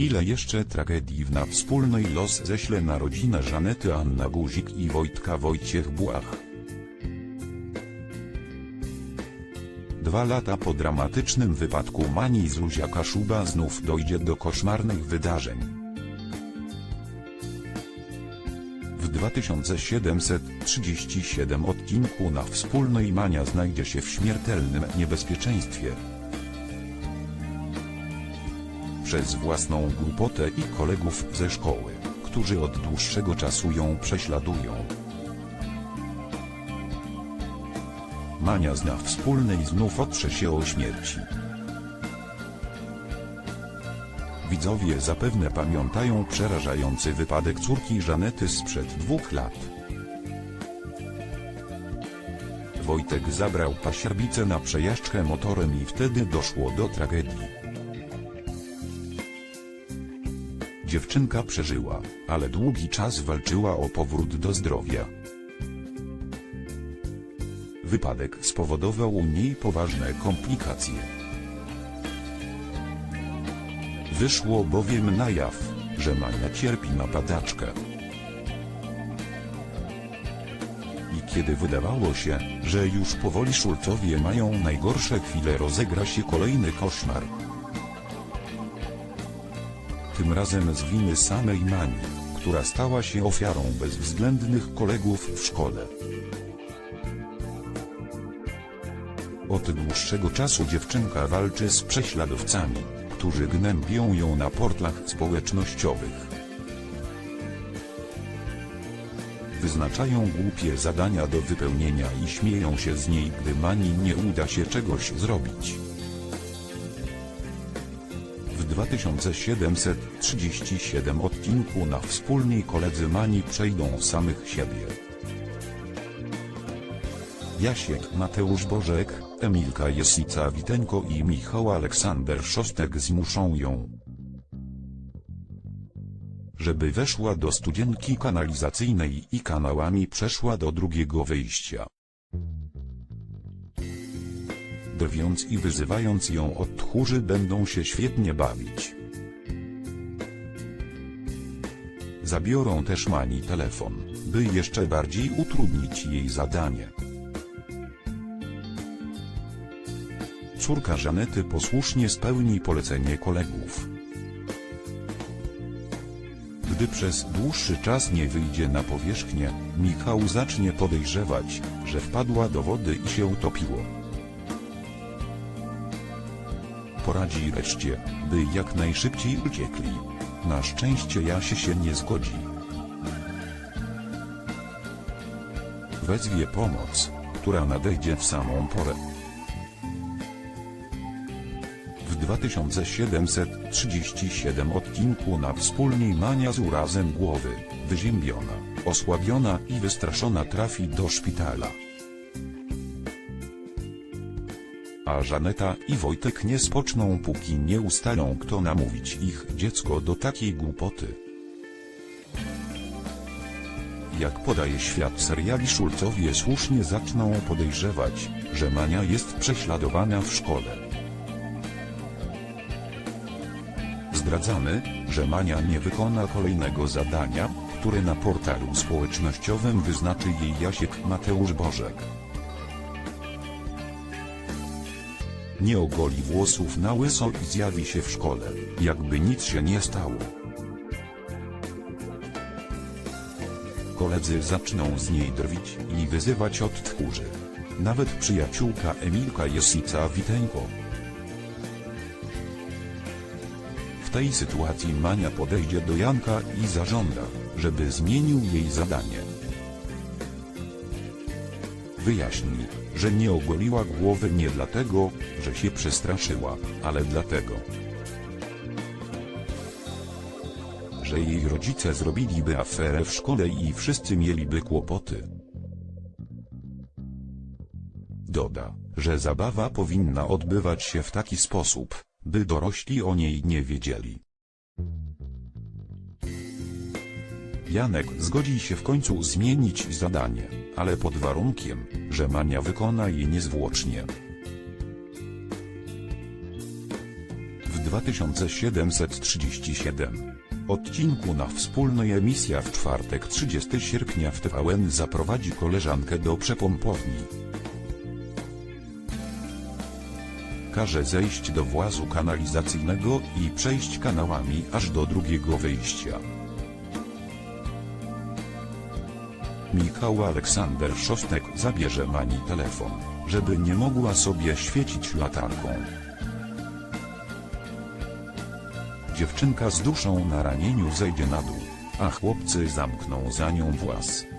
Ile jeszcze tragedii w na wspólnej los ześle na rodzinę Żanety Anna Guzik i Wojtka Wojciech Błach. Dwa lata po dramatycznym wypadku Mani Zuzia Kaszuba znów dojdzie do koszmarnych wydarzeń. W 2737 odcinku na wspólnej Mania znajdzie się w śmiertelnym niebezpieczeństwie. Przez własną głupotę i kolegów ze szkoły, którzy od dłuższego czasu ją prześladują. Mania zna wspólnej znów otrze się o śmierci. Widzowie zapewne pamiętają przerażający wypadek córki Żanety sprzed dwóch lat. Wojtek zabrał pasierbicę na przejażdżkę motorem i wtedy doszło do tragedii. Dziewczynka przeżyła, ale długi czas walczyła o powrót do zdrowia. Wypadek spowodował u niej poważne komplikacje. Wyszło bowiem na jaw, że Mania cierpi na padaczkę. I kiedy wydawało się, że już powoli Szulcowie mają najgorsze chwile rozegra się kolejny koszmar. Tym razem z winy samej Mani, która stała się ofiarą bezwzględnych kolegów w szkole. Od dłuższego czasu dziewczynka walczy z prześladowcami, którzy gnębią ją na portlach społecznościowych. Wyznaczają głupie zadania do wypełnienia i śmieją się z niej, gdy Mani nie uda się czegoś zrobić. W 2737 odcinku na wspólnej koledzy Mani przejdą samych siebie. Jasiek Mateusz Bożek, Emilka Jesica Witenko i Michał Aleksander Szostek zmuszą ją, żeby weszła do studzienki kanalizacyjnej i kanałami przeszła do drugiego wyjścia. Drwiąc i wyzywając ją od tchórzy będą się świetnie bawić. Zabiorą też Mani telefon, by jeszcze bardziej utrudnić jej zadanie. Córka Żanety posłusznie spełni polecenie kolegów. Gdy przez dłuższy czas nie wyjdzie na powierzchnię, Michał zacznie podejrzewać, że wpadła do wody i się utopiło. Poradzi reszcie, by jak najszybciej uciekli. Na szczęście Jasie się nie zgodzi. Wezwie pomoc, która nadejdzie w samą porę. W 2737 odcinku na wspólnej Mania z urazem głowy, wyziębiona, osłabiona i wystraszona trafi do szpitala. A Żaneta i Wojtek nie spoczną póki nie ustalą kto namówić ich dziecko do takiej głupoty. Jak podaje świat seriali Szulcowie słusznie zaczną podejrzewać, że Mania jest prześladowana w szkole. Zdradzamy, że Mania nie wykona kolejnego zadania, które na portalu społecznościowym wyznaczy jej Jasiek Mateusz Bożek. Nie ogoli włosów na łyso i zjawi się w szkole, jakby nic się nie stało. Koledzy zaczną z niej drwić i wyzywać od tchórzy. Nawet przyjaciółka Emilka Jesica Witenko. W tej sytuacji Mania podejdzie do Janka i zażąda, żeby zmienił jej zadanie. Wyjaśni, że nie ogoliła głowy nie dlatego, że się przestraszyła, ale dlatego, że jej rodzice zrobiliby aferę w szkole i wszyscy mieliby kłopoty. Doda, że zabawa powinna odbywać się w taki sposób, by dorośli o niej nie wiedzieli. Janek zgodzi się w końcu zmienić zadanie, ale pod warunkiem, że Mania wykona je niezwłocznie. W 2737. Odcinku na wspólnej emisja w czwartek 30 sierpnia w TVN zaprowadzi koleżankę do przepompowni. Każe zejść do włazu kanalizacyjnego i przejść kanałami aż do drugiego wyjścia. Michał Aleksander Szostek zabierze Mani telefon, żeby nie mogła sobie świecić latarką. Dziewczynka z duszą na ramieniu zejdzie na dół, a chłopcy zamkną za nią włas.